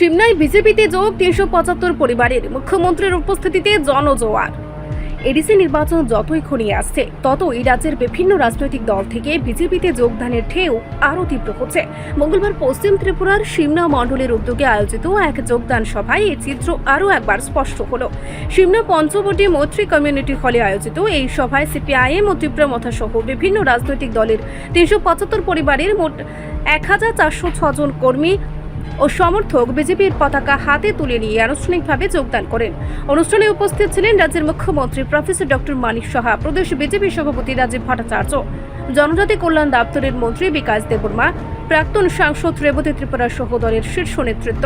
সিমনায় বিজেপিতে যোগ তিনশো পঁচাত্তর পরিবারের মুখ্যমন্ত্রীর উপস্থিতিতে জনজোয়ার। এডিসি নির্বাচন যতই ঘনিয়ে আসছে, ততই রাজ্যের বিভিন্ন রাজনৈতিক দল থেকে বিজেপিতে যোগদানের ঢেউ আরও তীব্র হচ্ছে। মঙ্গলবার পশ্চিম ত্রিপুরার সিমনা মণ্ডলের উদ্যোগে আয়োজিত এক যোগদান সভায় এই চিত্র আরও একবার স্পষ্ট হলো। সিমনা পঞ্চবটি মৈত্রী কমিউনিটি হলে আয়োজিত এই সভায় সিপিআইএম ও ত্রিপুরা মথা সহ বিভিন্ন রাজনৈতিক দলের তিনশো পঁচাত্তর পরিবারের মোট এক হাজার চারশো ছজন কর্মী ও সমর্থক বিজেপির পতাকা হাতে তুলে নিয়ে আনুষ্ঠানিকভাবে যোগদান করেন। অনুষ্ঠানে উপস্থিত ছিলেন রাজ্যের মুখ্যমন্ত্রী প্রফেসর ডক্টর মানিক সাহা, প্রদেশ বিজেপি সভাপতি রাজীব ভট্টাচার্য, জনজাতি কল্যাণ দপ্তরের মন্ত্রী বিকাশ দেববর্মা প্রাক্তন সাংসদ রেবতী ত্রিপুরা সহ দলের শীর্ষ নেতৃত্ব।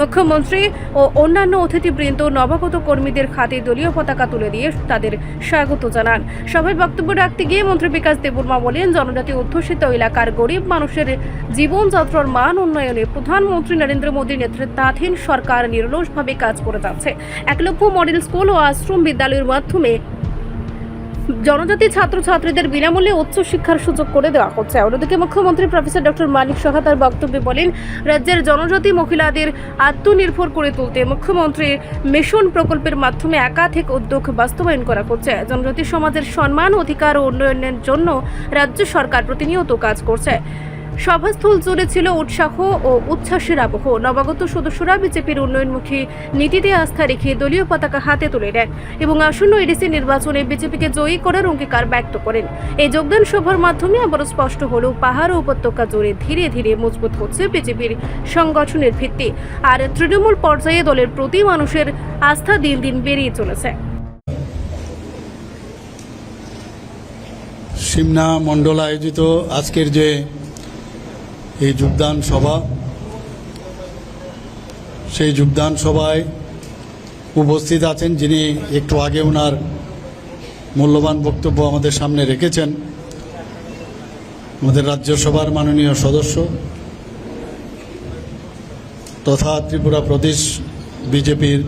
মুখ্যমন্ত্রী ও অন্যান্য অতিথিবৃন্দ, নবাগত কর্মীদের হাতে দলীয় পতাকা তুলে দিয়ে তাদের স্বাগত জানান। সভায় বক্তব্য রাখতে গিয়ে মন্ত্রী বিকাশ দেববর্মা বলেন, জনজাতি অধ্যুষিত এলাকার গরিব মানুষের জীবনযাত্রার মান উন্নয়নে প্রধানমন্ত্রী নরেন্দ্র মোদীর নেতৃত্বাধীন সরকার নিরলসভাবে কাজ করে যাচ্ছে। একলব্য মডেল স্কুল ও আশ্রম বিদ্যালয়ের মাধ্যমে জনজাতি ছাত্রছাত্রীদের বিনামূল্যে উচ্চ শিক্ষার সুযোগ করে দেওয়া হচ্ছে। অন্যদিকে মুখ্যমন্ত্রী প্রফেসর ডক্টর মানিক সাহা তার বক্তব্যে বলেন, রাজ্যের জনজাতি মহিলাদের আত্মনির্ভর করে তুলতে মুখ্যমন্ত্রীর মিশন প্রকল্পের মাধ্যমে একাধিক উদ্যোগ বাস্তবায়ন করা হচ্ছে। জনজাতি সমাজের সম্মান, অধিকার ও উন্নয়নের জন্য রাজ্য সরকার প্রতিনিয়ত কাজ করছে। সভাস্থল জুড়ে ছিল উৎসাহ ও উচ্ছ্বাসের আবহ। নবাগত সদস্যরা বিজেপির উন্নয়নমুখী নীতিতে আস্থা রেখে দলীয় পতাকা হাতে তুলে নেন এবং আসন্ন এডিসি নির্বাচনে বিজেপিকে জয়ী করার অঙ্গীকার ব্যক্ত করেন। এই যোগদান সভার মাধ্যমে আবারও স্পষ্ট হল, পাহাড় ও উপত্যকা জুড়ে ধীরে ধীরে মজবুত হচ্ছে বিজেপির সংগঠনের ভিত্তি। আর তৃণমূল পর্যায়ে দলের প্রতি মানুষের আস্থা দিন দিন বেরিয়ে চলেছে। সিমনা মণ্ডল আয়োজিত আজকের যে এই যোগদান সভা, সেই যোগদান সভায় উপস্থিত আছেন যিনি একটু আগে ওনার মূল্যবান বক্তব্য আমাদের সামনে রেখেছেন, আমাদের রাজ্যসভার মাননীয় সদস্য তথা ত্রিপুরা প্রদেশ বিজেপির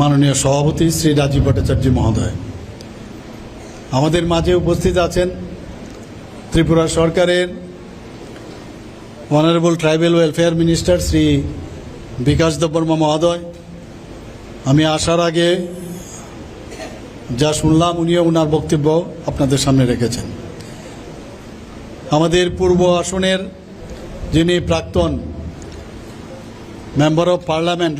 মাননীয় সভাপতি শ্রী রাজীব ভট্টাচার্য মহোদয়। আমাদের মাঝে উপস্থিত আছেন ত্রিপুরা সরকারের honourable tribal welfare minister Shri Bikash Debbarma মহোদয় আমি আসার আগে যা শুনলাম উনিও ওনার বক্তব্য আপনাদের সামনে রেখেছেন। আমাদের পূর্ব আসনের যিনি প্রাক্তন member of parliament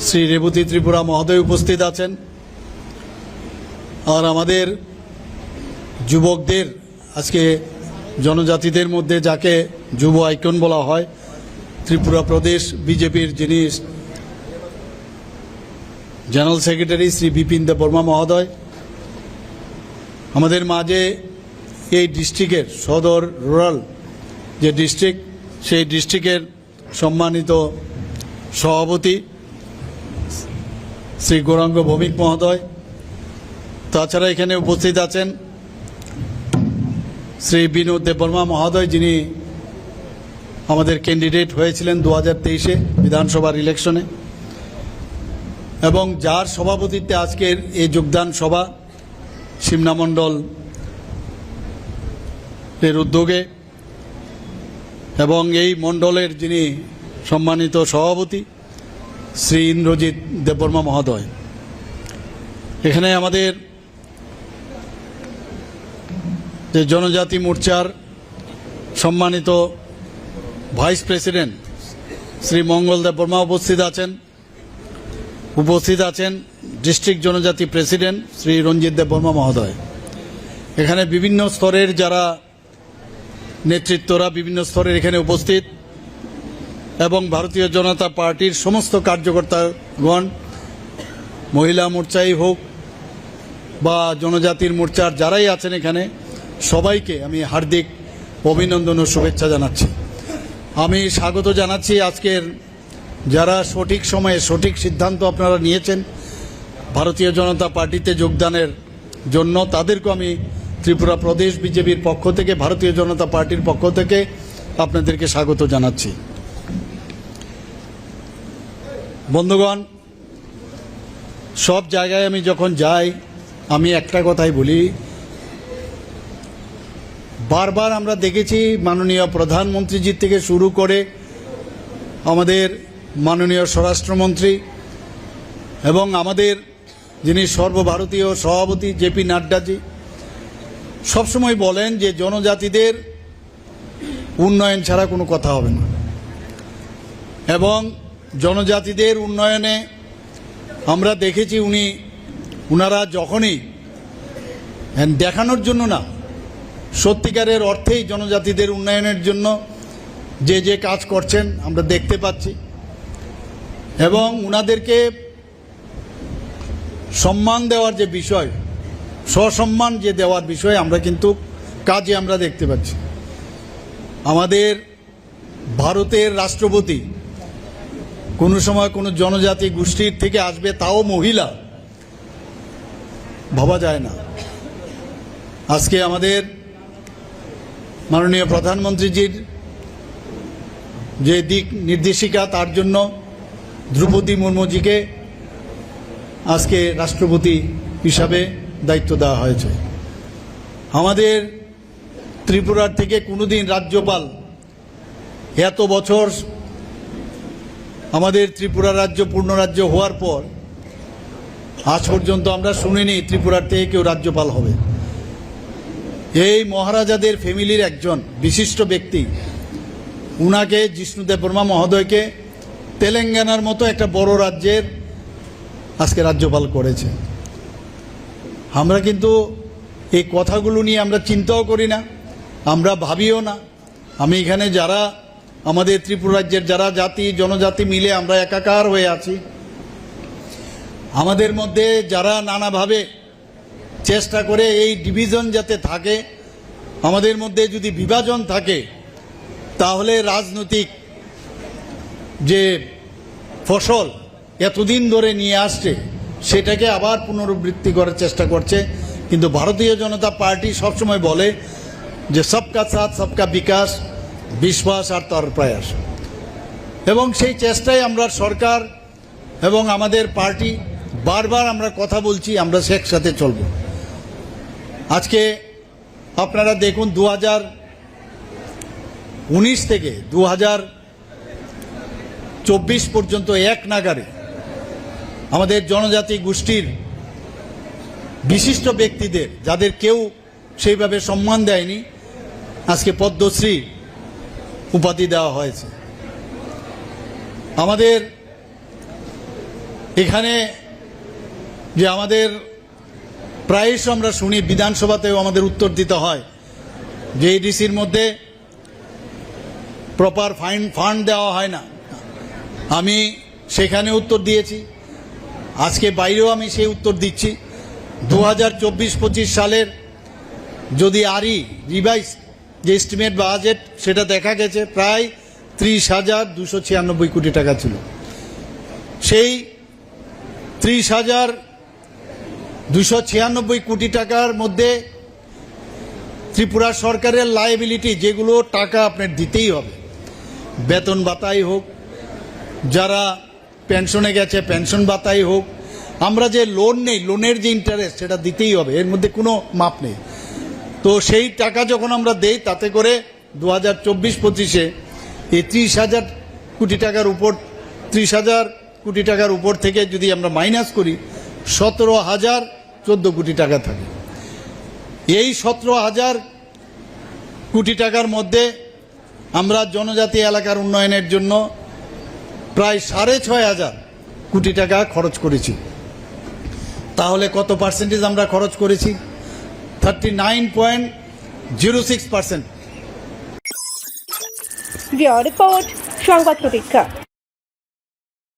Shri Rebati Tripura মহোদয় উপস্থিত আছেন আর আমাদের যুবকদের আজকে জনজাতিদের মধ্যে যাকে যুব আইকন বলা হয়, ত্রিপুরা প্রদেশ বিজেপির যিনি জেনারেল সেক্রেটারি শ্রী বিপিন দেববর্মা মহোদয়, আমাদের মাঝে এই ডিস্ট্রিক্টের সদর রুরাল যে ডিস্ট্রিক্ট, সেই ডিস্ট্রিক্টের সম্মানিত সভাপতি শ্রী গৌরাঙ্গ ভৌমিক মহোদয়, তাছাড়া এখানে উপস্থিত আছেন শ্রী বিনোদ দেববর্মা মহোদয়, যিনি আমাদের ক্যান্ডিডেট হয়েছিলেন দু হাজার তেইশে বিধানসভার ইলেকশনে এবং যার সভাপতিত্বে আজকের এই যোগদান সভা সিমনামণ্ডল এর উদ্যোগে এবং এই মণ্ডলের যিনি সম্মানিত সভাপতি, শ্রী ইন্দ্রজিৎ দেববর্মা মহোদয়। এখানে আমাদের যে জনজাতি মোর্চার সম্মানিত ভাইস প্রেসিডেন্ট শ্রী মঙ্গল দেব বর্মা উপস্থিত আছেন। উপস্থিত আছেন ডিস্ট্রিক্ট জনজাতি প্রেসিডেন্ট শ্রী রঞ্জিত দেব বর্মা মহোদয়। এখানে বিভিন্ন স্তরের যারা নেতৃত্বরা বিভিন্ন স্তরের এখানে উপস্থিত এবং ভারতীয় জনতা পার্টির সমস্ত কার্যকর্তাগণ, মহিলা মোর্চাই হোক বা জনজাতির মোর্চার যারাই আছেন এখানে সবাইকে আমি হার্দিক অভিনন্দন ও শুভেচ্ছা জানাচ্ছি। আমি স্বাগত জানাচ্ছি আজকের যারা সঠিক সময়ে সঠিক সিদ্ধান্ত আপনারা নিয়েছেন, ভারতীয় জনতা পার্টিতে যোগদানের জন্য, তাদেরকে আমি ত্রিপুরা প্রদেশ বিজেপির পক্ষ থেকে, ভারতীয় জনতা পার্টির পক্ষ থেকে আপনাদেরকে স্বাগত জানাচ্ছি। বন্ধুগণ, সব জায়গায় আমি যখন যাই, আমি একটা কথাই বলি বারবার আমরা দেখেছি মাননীয় প্রধানমন্ত্রীজির থেকে শুরু করে আমাদের মাননীয় স্বরাষ্ট্রমন্ত্রী এবং আমাদের যিনি সর্বভারতীয় সভাপতি জেপি নাড্ডাজি সবসময় বলেন যে জনজাতিদের উন্নয়ন ছাড়া কোনো কথা হবে না। এবং জনজাতিদের উন্নয়নে আমরা দেখেছি উনি, উনারা যখনই দেখানোর জন্য না সত্যিকারের অর্থেই জনজাতিদের উন্নয়নের জন্য যে যে কাজ করছেন, আমরা দেখতে পাচ্ছি। এবং উনাদেরকে সম্মান দেওয়ার যে বিষয়, সসম্মান যে দেওয়ার বিষয়, আমরা কিন্তু কাজে আমরা দেখতে পাচ্ছি। আমাদের ভারতের রাষ্ট্রপতি কোনো সময় কোনো জনজাতি গোষ্ঠীর থেকে আসবে তাও মহিলা, ভাবা যায় না। আজকে আমাদের মাননীয় প্রধানমন্ত্রীজির যে দিক নির্দেশিকা, তার জন্য দ্রৌপদী মুর্মুজিকে আজকে রাষ্ট্রপতি হিসাবে দায়িত্ব দেওয়া হয়েছে। আমাদের ত্রিপুরার থেকে কোনোদিন রাজ্যপাল এত বছর আমাদের ত্রিপুরা রাজ্য পূর্ণ রাজ্য হওয়ার পর আজ পর্যন্ত আমরা শুনিনি ত্রিপুরার থেকে কেউ রাজ্যপাল হবে। এই মহারাজাদের ফ্যামিলির একজন বিশিষ্ট ব্যক্তি। উনাকে জিষ্ণুদেব বর্মা মহোদয়কে তেলেঙ্গানার মতো একটা বড় রাজ্যের আজকে রাজ্যপাল করেছে। আমরা কিন্তু এই কথাগুলো নিয়ে আমরা চিন্তাও করি না, আমরা ভাবিও না। আমি এখানে যারা আমাদের ত্রিপুরা রাজ্যের যারা জাতি, জনজাতি মিলে আমরা একাকার হয়ে আছি। আমাদের মধ্যে যারা নানাভাবে চেষ্টা করে এই ডিভিশন যাতে থাকে, আমাদের মধ্যে যদি বিভাজন থাকে, তাহলে রাজনৈতিক যে ফসল এতদিন ধরে নিয়ে আসছে, সেটাকে আবার পুনরাবৃত্তি করার চেষ্টা করছে। কিন্তু ভারতীয় জনতা পার্টি সবসময় বলে যে সবকা সাথ, সবকা বিকাশ, বিশ্বাস আর তার প্রয়াস। এবং সেই চেষ্টায় আমরা সরকার এবং আমাদের পার্টি বারবার আমরা কথা বলছি, আমরা একসাথে চলব। আজকে আপনারা দেখুন দু উনিশ থেকে দু চব্বিশ পর্যন্ত এক নাগারে আমাদের জনজাতি গোষ্ঠীর বিশিষ্ট ব্যক্তিদের, যাদের কেউ সেইভাবে সম্মান দেয়নি, আজকে পদ্মশ্রী উপাধি দেওয়া হয়েছে। আমাদের এখানে যে আমাদের প্রায়শ আমরা শুনি বিধানসভাতেও আমাদের উত্তর দিতে হয়। যে এডিসির মধ্যে প্রপার ফাইন ফান্ড দেওয়া হয় না। আমি সেখানে উত্তর দিয়েছি। আজকে বাইরেও আমি সেই উত্তর দিচ্ছি। দু হাজার চব্বিশ পঁচিশ সালের যদি আরই রিভাইজ যে এস্টিমেট বাজেট সেটা দেখা গেছে, প্রায় ত্রিশ হাজার দুশো ছিয়ানব্বই কোটি টাকা ছিল। সেই ত্রিশ হাজার দুশো ছিয়ানব্বই কোটি টাকার মধ্যে ত্রিপুরা সরকারের লাইবিলিটি যেগুলো টাকা আপনার দিতেই হবে। বেতন বাতাই হোক, যারা পেনশনে গেছে পেনশন বাতাই হোক, আমরা যে লোন নেই লোনের যে ইন্টারেস্ট সেটা দিতেই হবে, এর মধ্যে কোনো মাপ নেই। তো সেই টাকা যখন আমরা দেই, তাতে করে দু হাজার চব্বিশ পঁচিশে এই ত্রিশ হাজার কোটি টাকার উপর, ত্রিশ হাজার কোটি টাকার উপর থেকে যদি আমরা মাইনাস করি, সতেরো হাজার চোদ্দ কোটি টাকা থাকে। এই সতেরো হাজার কোটি টাকার মধ্যে আমরা জনজাতি এলাকার উন্নয়নের জন্য প্রায় সাড়ে ছয় হাজার কোটি টাকা খরচ করেছি। তাহলে কত পার্সেন্টেজ আমরা খরচ করেছি? Thirty nine point zero six percent report, Sangbad Pratiksha.